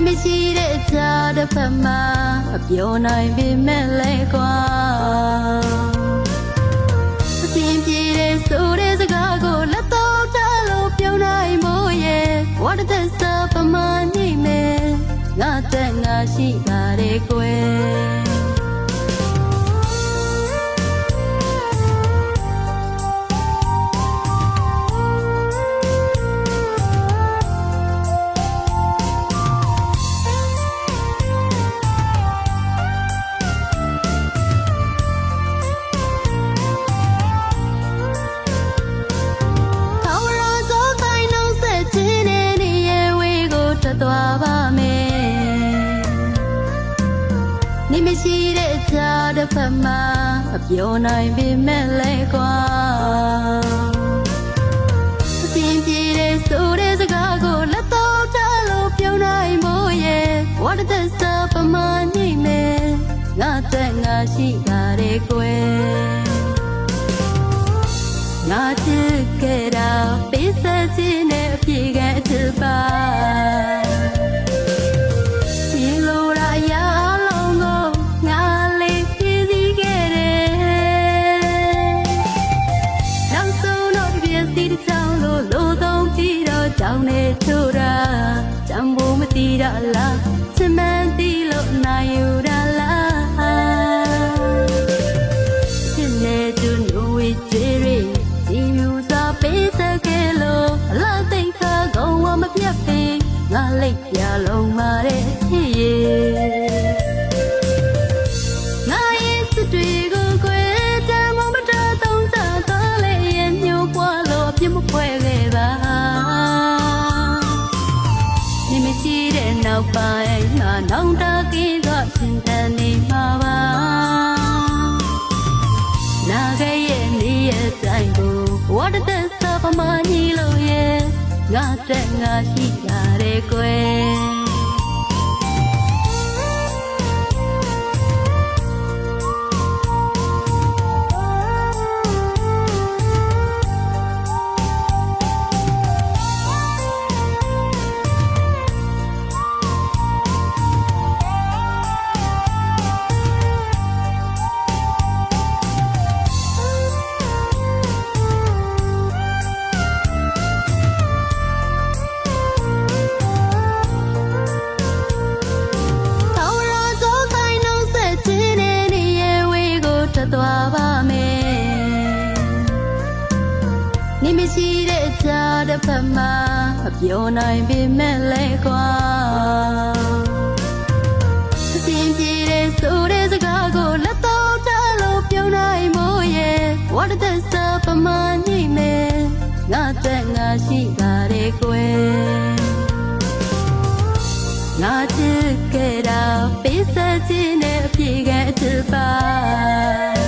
နေမရှိတဲ့အခြားတစ်ဖက်မှာမပြောနိုင်ပေမဲ့လဲကွာအစင်ပြေတဲ့ဆိုတဲ့စကားကိုလက်တော့ချလို့ပြောနိုင်မို့ရဲ့ what the sub ပမာနေမယ်ငါတက်ငါရှိပါတယ်ကွယ် မရှိတဲ့အခြားတစ်ဖက်မှာမပြောနိုင်ပေမဲ့လဲကွာအစင်ပြေတဲ့ဆိုတဲ့စကားကိုလက်တော့ချလို့ပြောနိုင်မို့ရဲ့ what the sub ပမာနေမယ်ငါတက်ငါရှိပါတယ်ကွယ်ငါချစ်ခဲ့တာပေးဆက်ခြင်းနဲ့အပြေခံအထပါ ပြီးတော့ကြောင်းနေချိုးတာကြံဖို့မတီးတာလားချင်မှန်တီးလို့နိုင်ယူတာလားချစ်နေသူနူဝေချေရီဒီမြူစာပေးစကေလို့အလားသိခါကောင်းဝမပြတ်ပေငါလိတ်ပြလုံး င်းငါနောင်တကေကရှင်တန်နေမှာပါနာခဲ့ရဲ့နေရဲ့တိုင်းကို what the sub မညီလို့ရဲ့ငါတက်ငါရှိလာတဲ့ကွယ် မရှိတဲ့အခြားတစ်ဖက်မှာမပြောနိုင်ပေမဲ့လဲကွာအစင်ပြေတဲ့ဆိုတဲ့စကားကိုလက်တော့ချလို့ပြောနိုင်မို့ရဲ့ what the sub ပမာနေမယ်ငါတက်ငါရှိပါတယ်ကွယ်ငါချစ်ခဲ့တာပေးဆက်ခြင်းနဲ့အပြေခံအထပါ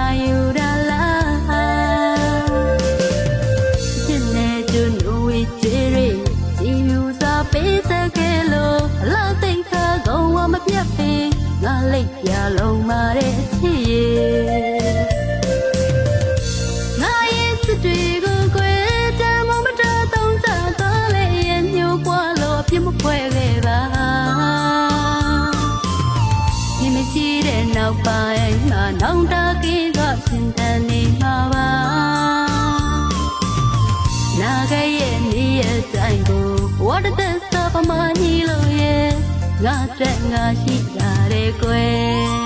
လို့နို နာခဲ့ရဲ့နေရဲ့တိုင်းကို what the sub မညီလို့ရဲ့ငါတက်ငါရှိလာတဲ့ကွယ်